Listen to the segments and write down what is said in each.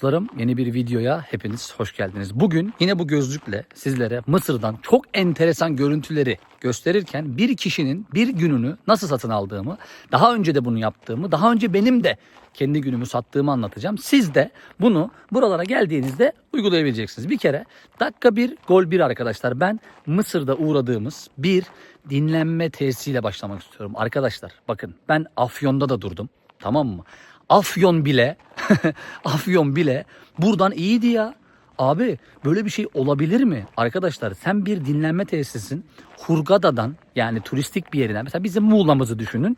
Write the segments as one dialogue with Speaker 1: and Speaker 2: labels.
Speaker 1: Dostlarım yeni bir videoya hepiniz hoş geldiniz. Bugün yine bu gözlükle sizlere Mısır'dan çok enteresan görüntüleri gösterirken bir kişinin bir gününü nasıl satın aldığımı, daha önce de bunu yaptığımı, daha önce benim de kendi günümü sattığımı anlatacağım. Siz de bunu buralara geldiğinizde uygulayabileceksiniz. Bir kere dakika bir gol bir arkadaşlar. Ben Mısır'da uğradığımız bir dinlenme tesisiyle başlamak istiyorum. Arkadaşlar bakın ben Afyon'da da durdum. Tamam mı? Afyon bile Afyon bile buradan iyiydi ya. Abi böyle bir şey olabilir mi? Arkadaşlar sen bir dinlenme tesisisin. Hurgada'dan yani turistik bir yerinden mesela bizim Muğla'mızı düşünün.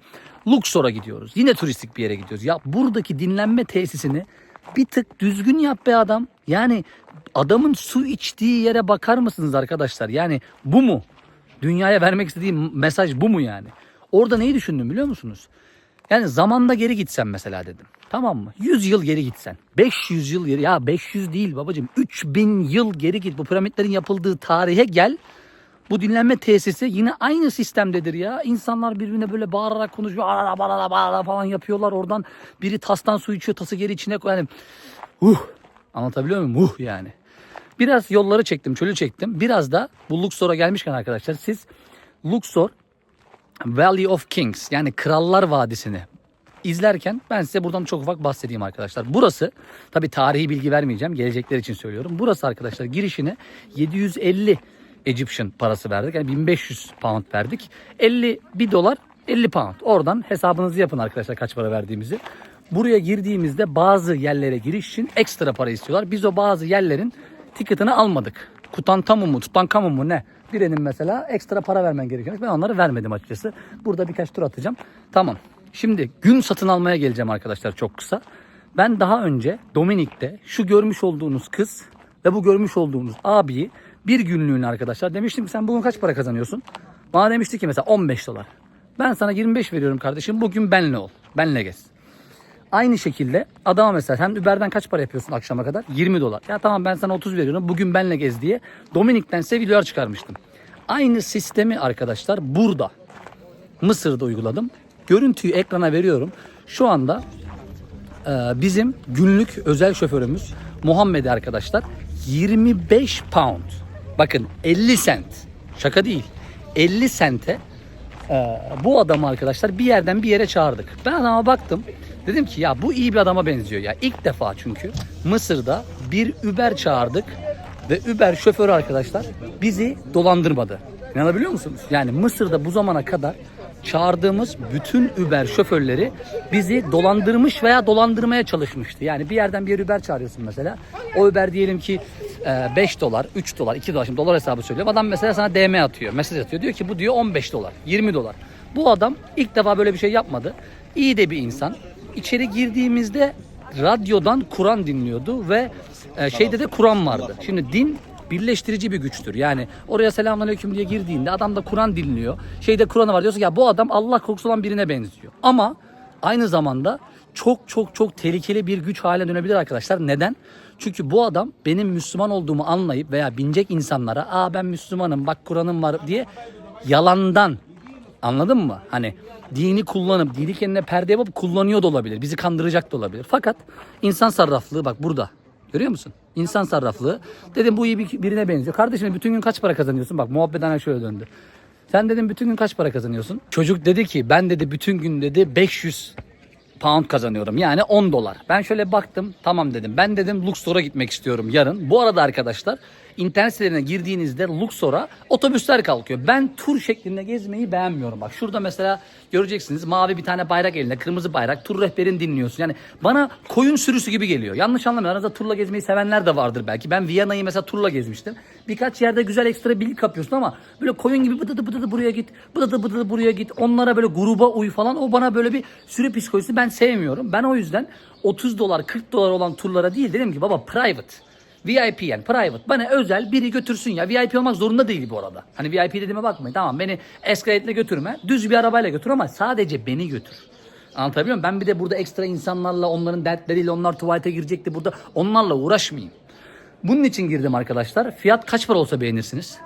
Speaker 1: Luxor'a gidiyoruz. Yine turistik bir yere gidiyoruz. Ya buradaki dinlenme tesisini bir tık düzgün yap be adam. Yani adamın su içtiği yere bakar mısınız arkadaşlar? Yani bu mu? Dünyaya vermek istediğim mesaj bu mu yani? Orada neyi düşündüm biliyor musunuz? Yani zamanda geri gitsen mesela dedim. Tamam mı? 100 yıl geri gitsen. 500 yıl geri. Ya 500 değil babacığım. 3000 yıl geri git. Bu piramitlerin yapıldığı tarihe gel. Bu dinlenme tesisi yine aynı sistemdedir ya. İnsanlar birbirine böyle bağırarak konuşuyor. Arara barara barara falan yapıyorlar. Oradan biri tastan su içiyor. Tası geri içine koy. Yani uh anlatabiliyor muyum? Uh yani. Biraz yolları çektim, çölü çektim. Biraz da bu Luxor'a gelmişken arkadaşlar siz Luxor Valley of Kings yani Krallar Vadisi'ni izlerken ben size buradan çok ufak bahsedeyim arkadaşlar. Burası tabi tarihi bilgi vermeyeceğim gelecekler için söylüyorum. Burası arkadaşlar girişine 750 Egyptian parası verdik. Yani 1500 pound verdik. 50 bir dolar 50 pound. Oradan hesabınızı yapın arkadaşlar kaç para verdiğimizi. Buraya girdiğimizde bazı yerlere giriş için ekstra para istiyorlar. Biz o bazı yerlerin tiketini almadık. Kutantamum mu, Tutankamum mu ne? Birinin mesela ekstra para vermen gerekiyor. Ben onları vermedim açıkçası. Burada birkaç tur atacağım. Tamam. Şimdi gün satın almaya geleceğim arkadaşlar çok kısa. Ben daha önce Dominik'te şu görmüş olduğunuz kız ve bu görmüş olduğunuz abiyi bir günlüğüne arkadaşlar demiştim sen bugün kaç para kazanıyorsun? Bana demişti ki mesela 15 dolar. Ben sana 25 veriyorum kardeşim bugün benle ol. Benle gez. Aynı şekilde adama mesela sen Uber'den kaç para yapıyorsun akşama kadar? 20 dolar. Ya tamam ben sana 30 veriyorum bugün benle gez diye Dominik'ten size videolar çıkarmıştım. Aynı sistemi arkadaşlar burada Mısır'da uyguladım. Görüntüyü ekrana veriyorum. Şu anda e, bizim günlük özel şoförümüz Muhammed arkadaşlar 25 pound. Bakın 50 sent. Şaka değil. 50 sente ee, bu adamı arkadaşlar bir yerden bir yere çağırdık. Ben adama baktım. Dedim ki ya bu iyi bir adama benziyor ya. İlk defa çünkü Mısır'da bir Uber çağırdık ve Uber şoförü arkadaşlar bizi dolandırmadı. İnanabiliyor musunuz? Yani Mısır'da bu zamana kadar çağırdığımız bütün Uber şoförleri bizi dolandırmış veya dolandırmaya çalışmıştı. Yani bir yerden bir yere Uber çağırıyorsun mesela. O Uber diyelim ki e, 5 dolar, 3 dolar, 2 dolar. Şimdi dolar hesabı söylüyor. Adam mesela sana DM atıyor, mesaj atıyor. Diyor ki bu diyor 15 dolar, 20 dolar. Bu adam ilk defa böyle bir şey yapmadı. İyi de bir insan. İçeri girdiğimizde radyodan Kur'an dinliyordu ve e, şeyde de Kur'an vardı. Şimdi din birleştirici bir güçtür. Yani oraya selamünaleyküm diye girdiğinde adam da Kur'an dinliyor. Şeyde Kur'an'ı var diyorsun ya bu adam Allah korkusu olan birine benziyor. Ama aynı zamanda çok çok çok tehlikeli bir güç haline dönebilir arkadaşlar. Neden? Çünkü bu adam benim Müslüman olduğumu anlayıp veya binecek insanlara aa ben Müslümanım bak Kur'an'ım var diye yalandan Anladın mı? Hani dini kullanıp dini kendine perde yapıp kullanıyor da olabilir. Bizi kandıracak da olabilir. Fakat insan sarraflığı bak burada. Görüyor musun? İnsan sarraflığı. Dedim bu iyi bir, birine benziyor. Kardeşim bütün gün kaç para kazanıyorsun? Bak muhabbet hani şöyle döndü. Sen dedim bütün gün kaç para kazanıyorsun? Çocuk dedi ki ben dedi bütün gün dedi 500 pound kazanıyorum. Yani 10 dolar. Ben şöyle baktım. Tamam dedim. Ben dedim Luxor'a gitmek istiyorum yarın. Bu arada arkadaşlar internet sitelerine girdiğinizde Luxor'a otobüsler kalkıyor. Ben tur şeklinde gezmeyi beğenmiyorum. Bak şurada mesela göreceksiniz mavi bir tane bayrak elinde, kırmızı bayrak. Tur rehberini dinliyorsun. Yani bana koyun sürüsü gibi geliyor. Yanlış anlamayın. Aranızda turla gezmeyi sevenler de vardır belki. Ben Viyana'yı mesela turla gezmiştim. Birkaç yerde güzel ekstra bilgi kapıyorsun ama böyle koyun gibi bıdıdı bıdıdı buraya git, bıdıdı bıdıdı buraya git. Onlara böyle gruba uy falan. O bana böyle bir sürü psikolojisi ben sevmiyorum. Ben o yüzden 30 dolar 40 dolar olan turlara değil dedim ki baba private. VIP yani private. Bana özel biri götürsün ya. VIP olmak zorunda değil bu arada. Hani VIP dediğime bakmayın. Tamam beni Escalade'le götürme. Düz bir arabayla götür ama sadece beni götür. Anlatabiliyor muyum? Ben bir de burada ekstra insanlarla, onların dertleriyle, onlar tuvalete girecekti burada. Onlarla uğraşmayayım. Bunun için girdim arkadaşlar. Fiyat kaç para olsa beğenirsiniz?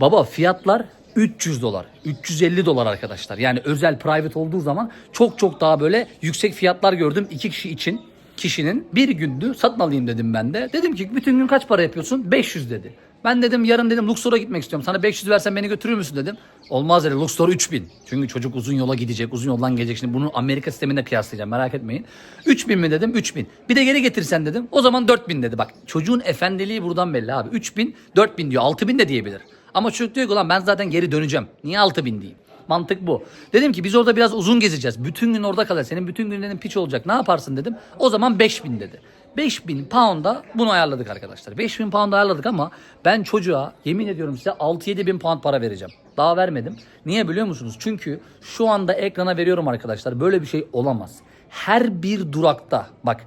Speaker 1: Baba fiyatlar 300 dolar, 350 dolar arkadaşlar. Yani özel private olduğu zaman çok çok daha böyle yüksek fiyatlar gördüm iki kişi için. Kişinin bir gündü satın alayım dedim ben de. Dedim ki bütün gün kaç para yapıyorsun? 500 dedi. Ben dedim yarın dedim Luxor'a gitmek istiyorum. Sana 500 versen beni götürür müsün dedim. Olmaz dedi. Luxor 3000. Çünkü çocuk uzun yola gidecek. Uzun yoldan gelecek. Şimdi bunu Amerika sisteminde kıyaslayacağım. Merak etmeyin. 3000 mi dedim? 3000. Bir de geri getirsen dedim. O zaman 4000 dedi. Bak çocuğun efendiliği buradan belli abi. 3000, 4000 diyor. 6000 de diyebilir. Ama çocuk diyor ki ulan ben zaten geri döneceğim. Niye 6000 diyeyim? Mantık bu. Dedim ki biz orada biraz uzun gezeceğiz. Bütün gün orada kalacağız. Senin bütün günlerin piç olacak. Ne yaparsın dedim. O zaman 5000 dedi. 5000 pound'a bunu ayarladık arkadaşlar. 5000 pound ayarladık ama ben çocuğa yemin ediyorum size 6-7 bin pound para vereceğim. Daha vermedim. Niye biliyor musunuz? Çünkü şu anda ekrana veriyorum arkadaşlar. Böyle bir şey olamaz. Her bir durakta bak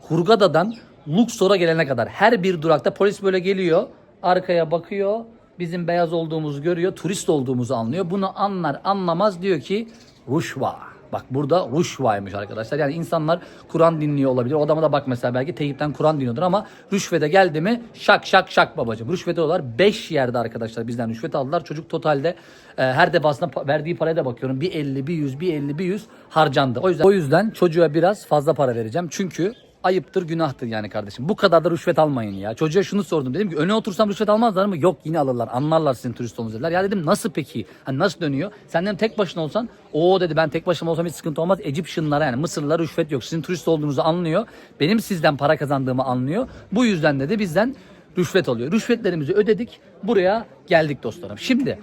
Speaker 1: Hurgada'dan Luxor'a gelene kadar her bir durakta polis böyle geliyor. Arkaya bakıyor. Bizim beyaz olduğumuzu görüyor. Turist olduğumuzu anlıyor. Bunu anlar anlamaz diyor ki Ruşva. Bak burada ruşvaymış arkadaşlar. Yani insanlar Kur'an dinliyor olabilir. O adama da bak mesela belki teyipten Kur'an dinliyordur ama rüşvete geldi mi şak şak şak babacım. Rüşvete alıyorlar. 5 yerde arkadaşlar bizden rüşvet aldılar. Çocuk totalde e, her defasında pa- verdiği paraya da bakıyorum. Bir 50, bir 100, bir 50, bir 100 harcandı. O yüzden, o yüzden çocuğa biraz fazla para vereceğim. Çünkü ayıptır günahtır yani kardeşim. Bu kadar da rüşvet almayın ya. Çocuğa şunu sordum. Dedim ki öne otursam rüşvet almazlar mı? Yok yine alırlar. Anlarlar sizin turist olduğunuzu dediler. Ya dedim nasıl peki? Hani nasıl dönüyor? Sen dedim tek başına olsan o dedi ben tek başıma olsam hiç sıkıntı olmaz. Egyptian'lara yani Mısırlılara rüşvet yok. Sizin turist olduğunuzu anlıyor. Benim sizden para kazandığımı anlıyor. Bu yüzden dedi bizden rüşvet alıyor. Rüşvetlerimizi ödedik. Buraya geldik dostlarım. Şimdi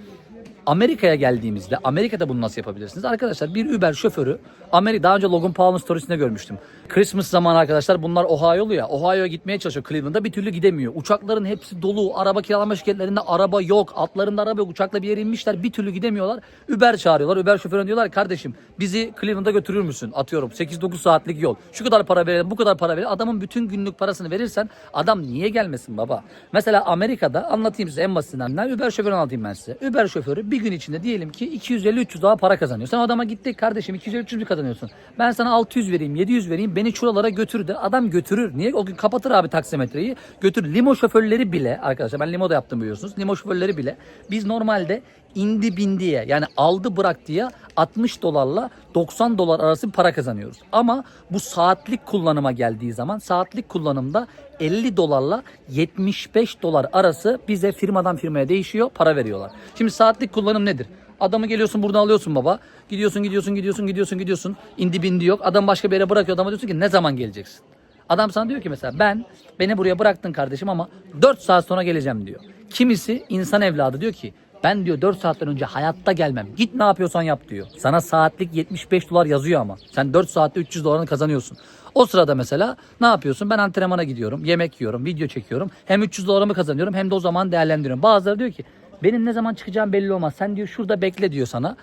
Speaker 1: Amerika'ya geldiğimizde Amerika'da bunu nasıl yapabilirsiniz? Arkadaşlar bir Uber şoförü Amerika daha önce Logan Paul'un storiesinde görmüştüm. Christmas zamanı arkadaşlar bunlar Ohio'lu ya. Ohio'ya gitmeye çalışıyor Cleveland'a bir türlü gidemiyor. Uçakların hepsi dolu. Araba kiralama şirketlerinde araba yok. Atlarında araba yok. Uçakla bir yere inmişler. Bir türlü gidemiyorlar. Uber çağırıyorlar. Uber şoförüne diyorlar kardeşim bizi Cleveland'a götürür müsün? Atıyorum 8-9 saatlik yol. Şu kadar para verelim bu kadar para verelim. Adamın bütün günlük parasını verirsen adam niye gelmesin baba? Mesela Amerika'da anlatayım size en basitinden. Uber şoförü anlatayım ben size. Uber şoförü bir gün içinde diyelim ki 250-300 daha para kazanıyor. Sen adama gittik kardeşim 250-300 bir kazanıyorsun. Ben sana 600 vereyim 700 vereyim beni şuralara götür de adam götürür. Niye? O gün kapatır abi taksimetreyi götür. Limo şoförleri bile arkadaşlar ben limo da yaptım biliyorsunuz. Limo şoförleri bile biz normalde indi bindiye yani aldı bırak diye 60 dolarla 90 dolar arası bir para kazanıyoruz. Ama bu saatlik kullanıma geldiği zaman saatlik kullanımda 50 dolarla 75 dolar arası bize firmadan firmaya değişiyor para veriyorlar. Şimdi saatlik kullanım nedir? Adamı geliyorsun buradan alıyorsun baba. Gidiyorsun gidiyorsun gidiyorsun gidiyorsun gidiyorsun. İndi bindi yok. Adam başka bir yere bırakıyor. Adama diyorsun ki ne zaman geleceksin? Adam sana diyor ki mesela ben beni buraya bıraktın kardeşim ama 4 saat sonra geleceğim diyor. Kimisi insan evladı diyor ki ben diyor 4 saatten önce hayatta gelmem. Git ne yapıyorsan yap diyor. Sana saatlik 75 dolar yazıyor ama. Sen 4 saatte 300 dolarını kazanıyorsun. O sırada mesela ne yapıyorsun? Ben antrenmana gidiyorum, yemek yiyorum, video çekiyorum. Hem 300 dolarımı kazanıyorum hem de o zaman değerlendiriyorum. Bazıları diyor ki benim ne zaman çıkacağım belli olmaz. Sen diyor şurada bekle diyor sana.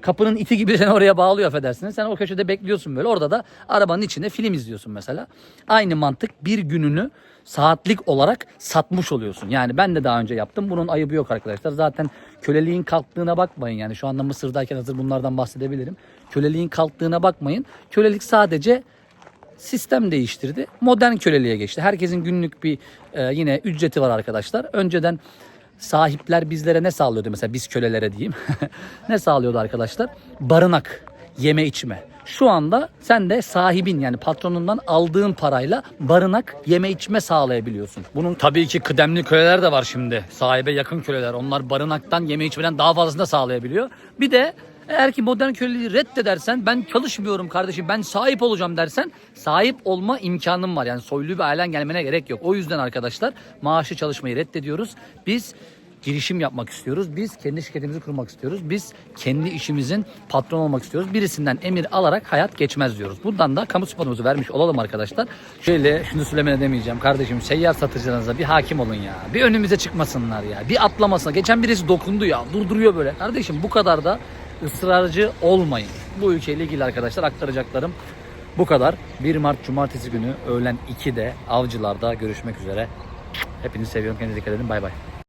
Speaker 1: Kapının iti gibi seni oraya bağlıyor affedersiniz. Sen o köşede bekliyorsun böyle. Orada da arabanın içinde film izliyorsun mesela. Aynı mantık bir gününü saatlik olarak satmış oluyorsun. Yani ben de daha önce yaptım. Bunun ayıbı yok arkadaşlar. Zaten köleliğin kalktığına bakmayın. Yani şu anda Mısır'dayken hazır bunlardan bahsedebilirim. Köleliğin kalktığına bakmayın. Kölelik sadece sistem değiştirdi. Modern köleliğe geçti. Herkesin günlük bir e, yine ücreti var arkadaşlar. Önceden sahipler bizlere ne sağlıyordu mesela biz kölelere diyeyim. ne sağlıyordu arkadaşlar? Barınak, yeme içme. Şu anda sen de sahibin yani patronundan aldığın parayla barınak, yeme içme sağlayabiliyorsun. Bunun tabii ki kıdemli köleler de var şimdi. Sahibe yakın köleler. Onlar barınaktan, yeme içmeden daha fazlasını da sağlayabiliyor. Bir de eğer ki modern köleliği reddedersen ben çalışmıyorum kardeşim ben sahip olacağım dersen sahip olma imkanım var. Yani soylu bir ailen gelmene gerek yok. O yüzden arkadaşlar maaşı çalışmayı reddediyoruz. Biz girişim yapmak istiyoruz. Biz kendi şirketimizi kurmak istiyoruz. Biz kendi işimizin patron olmak istiyoruz. Birisinden emir alarak hayat geçmez diyoruz. Buradan da kamu spotumuzu vermiş olalım arkadaşlar. Şöyle şunu söylemene demeyeceğim. Kardeşim seyyar satıcılarınıza bir hakim olun ya. Bir önümüze çıkmasınlar ya. Bir atlamasınlar. Geçen birisi dokundu ya. Durduruyor böyle. Kardeşim bu kadar da ısrarcı olmayın. Bu ülkeyle ilgili arkadaşlar aktaracaklarım bu kadar. 1 Mart Cumartesi günü öğlen 2'de Avcılar'da görüşmek üzere. Hepinizi seviyorum. Kendinize dikkat edin. Bay bay.